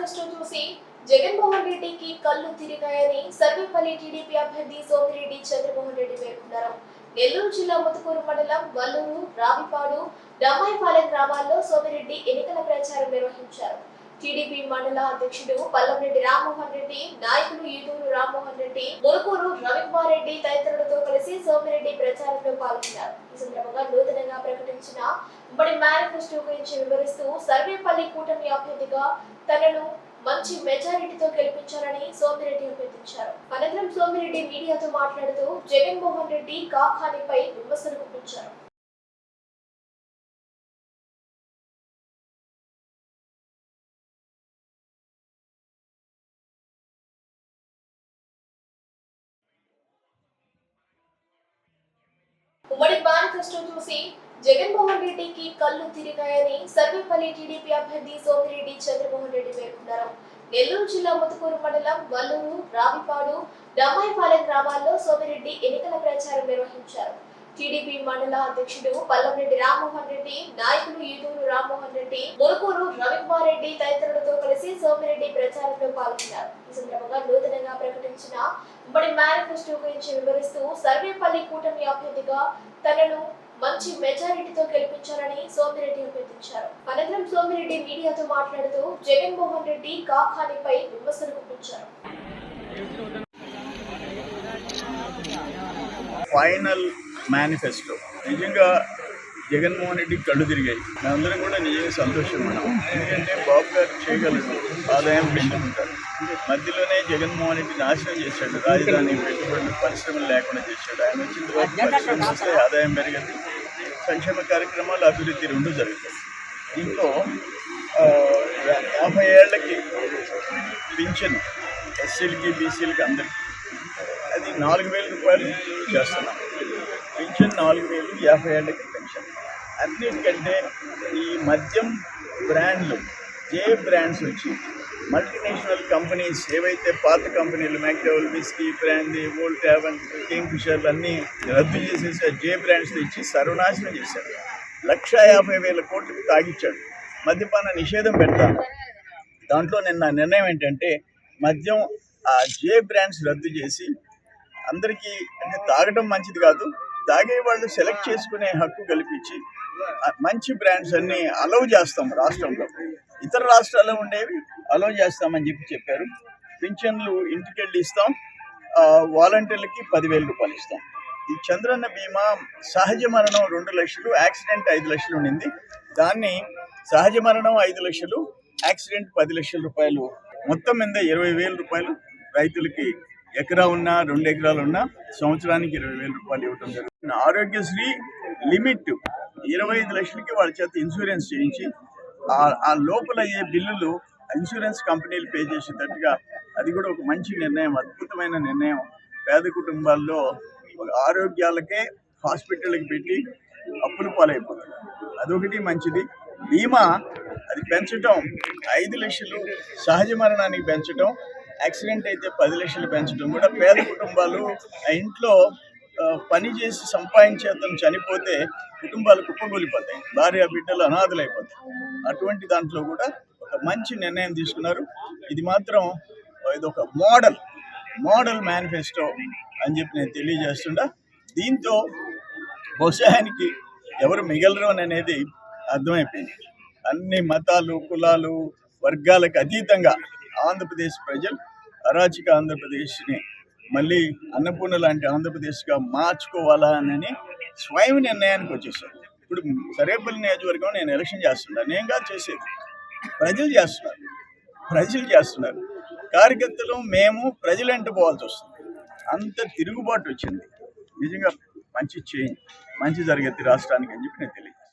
Manifesto చూసి జగన్మోహన్ రెడ్డికి కళ్ళు తిరిగాయని సర్వేపల్లి టీడీపీ అభ్యర్థి సోమిరెడ్డి చంద్రమోహన్ రెడ్డి పేర్కొన్నారు. నెల్లూరు జిల్లా ముతుకూరు మండలం వల్లూరు రావిపాడు డమ్మాయిపాలెం గ్రామాల్లో సోమిరెడ్డి ఎన్నికల ప్రచారం నిర్వహించారు. టీడీపీ మండల అధ్యక్షుడు పల్లంరెడ్డి రామ్మోహన్ రెడ్డి నాయకులు ఈదూరు రామ్మోహన్ రెడ్డి ములుకూరు రవికుమార్ రెడ్డి తదితరులతో కలిసి సోమిరెడ్డి ప్రచారంలో పాల్గొన్నారు. ఈ సందర్భంగా నూతనంగా ప్రకటించిన ఉమ్మడి మేనిఫెస్టో గురించి వివరిస్తూ సర్వేపల్లి కూటమి అభ్యర్థిగా తనను మంచి మెజారిటీతో గెలిపించాలని సోమిరెడ్డి అభ్యర్థించారు. అనంతరం సోమిరెడ్డి మీడియాతో మాట్లాడుతూ జగన్మోహన్ రెడ్డి కాఖానిపై విమర్శలు గుప్పించారు. ఉమ్మడి మేనిఫెస్టో చూసి జగన్మోహన్ రెడ్డికి కళ్ళు తిరిగాయని సర్వేపల్లి టీడీపీ అభ్యర్థి సోమిరెడ్డి చంద్రమోహన్ రెడ్డి పేర్కొన్నారు. నెల్లూరు జిల్లా ముతుకూరు మండలం వల్లూరు రావిపాడు డమ్మాయిపాలెం గ్రామాల్లో సోమిరెడ్డి ఎన్నికల ప్రచారం నిర్వహించారు. టీడీపీ మండల అధ్యక్షుడు పల్లంరెడ్డి రామ్మోహన్ రెడ్డి నాయకులు ఈదూరు రామ్మోహన్ రెడ్డి ములుకూరు రవికుమార్ రెడ్డి తదితరులతో కలిసి సోమిరెడ్డి ప్రచారంలో పాల్గొన్నారు. ఈ సందర్భంగా నూతనంగా ప్రకటించిన ఉమ్మడి మేనిఫెస్టో గురించి వివరిస్తూ సర్వేపల్లి కూటమి అభ్యర్థిగా తనను మంచి మెజారిటీతో గెలిపించాలని సోమిరెడ్డి అభ్యర్థించారు. అనంతరం సోమిరెడ్డి మీడియాతో మాట్లాడుతూ జగన్మోహన్ రెడ్డి కాఖానిపై విమర్శలు గుప్పించారు. Final manifesto. నిజంగా జగన్మోహన్ రెడ్డి కళ్ళు తిరిగాయి. అందరం కూడా నిజంగా సంతోషం ఉన్నాం. ఎందుకంటే బాబు గారు చేయగలరు. ఆదాయం పెంచుకుంటారు మధ్యలోనే జగన్మోహన్ రెడ్డి నాశనం చేశాడు. రాజధాని పెట్టుబడులు పరిశ్రమలు లేకుండా చేశాడు. ఆయన వచ్చిన తర్వాత పరిశ్రమలు వస్తే ఆదాయం పెరగదు. సంక్షేమ కార్యక్రమాలు అభివృద్ధి రెండు జరుగుతాయి. దీంట్లో యాభై ఏళ్ళకి పింఛన్ ఎస్సీలకి బీసీలకి అందరికీ. అది నాలుగు వేల రూపాయలు చేస్తున్నాం. పింఛన్ నాలుగు వేలు యాభై ఏళ్ళకి అన్నిటికంటే ఈ మద్యం బ్రాండ్లు ఏ బ్రాండ్స్ వచ్చి మల్టీనేషనల్ కంపెనీస్ ఏవైతే పాత కంపెనీలు McDowell whisky brandy old tavern king ఫిషర్లు అన్నీ రద్దు చేసేసి జే బ్రాండ్స్ ఇచ్చి సర్వనాశనం చేశాడు లక్ష యాభై వేల కోట్లకు తాగిచ్చాడు. మద్యపాన నిషేధం పెడతాను దాంట్లో నిన్న నిర్ణయం ఏంటంటే మద్యం ఆ జే బ్రాండ్స్ రద్దు చేసి అందరికీ అంటే తాగడం మంచిది కాదు తాగే వాళ్ళు సెలెక్ట్ చేసుకునే హక్కు కల్పించి మంచి బ్రాండ్స్ అన్ని అలౌ చేస్తాం రాష్ట్రంలో. ఇతర రాష్ట్రాల్లో ఉండేవి అలౌ చేస్తామని చెప్పి చెప్పారు. పింఛన్లు ఇంటికెళ్ళి ఇస్తాం. వాలంటీర్లకి పదివేల రూపాయలు ఇస్తాం. ఈ చంద్రన్న బీమా సహజ మరణం రెండు లక్షలు యాక్సిడెంట్ ఐదు లక్షలు ఉండింది. దాన్ని సహజ మరణం ఐదు లక్షలు యాక్సిడెంట్ పది లక్షల రూపాయలు మొత్తం మీద ఇరవై వేల రూపాయలు రైతులకి ఎకరా ఉన్నా రెండు ఎకరాలు ఉన్నా సంవత్సరానికి ఇరవై వేల రూపాయలు ఇవ్వడం జరుగుతుంది. ఆరోగ్యశ్రీ లిమిట్ ఇరవై ఐదు లక్షలకి వాళ్ళ చేత ఇన్సూరెన్స్ చేయించి ఆ- లోపల అయ్యే బిల్లులు ఇన్సూరెన్స్ కంపెనీలు పే చేసేటట్టుగా అది కూడా ఒక మంచి నిర్ణయం అద్భుతమైన నిర్ణయం. పేద కుటుంబాల్లో ఆరోగ్యాలకే హాస్పిటల్కి పెట్టి అప్పులు పాలైపోతుంది అదొకటి మంచిది. బీమా అది పెంచడం ఐదు లక్షలు సహజ మరణానికి పెంచటం యాక్సిడెంట్ అయితే పది లక్షలు పెంచడం కూడా పేద కుటుంబాలు ఆ ఇంట్లో పని చేసి సంపాదించే అతను చనిపోతే కుటుంబాలు కుప్పగూలిపోతాయి భార్య బిడ్డలు అనాథలైపోతాయి. అటువంటి దాంట్లో కూడా ఒక మంచి నిర్ణయం తీసుకున్నారు. ఇది మాత్రం ఇది ఒక మోడల్ మోడల్ మేనిఫెస్టో అని చెప్పి నేను తెలియజేస్తుండా. దీంతో వ్యవసాయానికి ఎవరు మిగలరు అని అనేది అర్థమైపోయింది. అన్ని మతాలు కులాలు వర్గాలకు అతీతంగా ఆంధ్రప్రదేశ్ ప్రజలు అరాచక ఆంధ్రప్రదేశ్ని మళ్ళీ అన్నపూర్ణ లాంటి ఆంధ్రప్రదేశ్గా మార్చుకోవాలా అని స్వయం నిర్ణయానికి వచ్చేసాను ఇప్పుడు సరేపల్లి నియోజకవర్గం నేను ఎలక్షన్ చేస్తున్నా నేను కాదు చేసేది. ప్రజలు చేస్తున్నారు. ప్రజలు చేస్తున్నారు. కార్యకర్తలు మేము ప్రజలు పోవాల్సి వస్తుంది. అంత తిరుగుబాటు వచ్చింది. నిజంగా మంచి చేంజ్ మంచి జరిగేది రాష్ట్రానికి అని చెప్పి నేను తెలియదు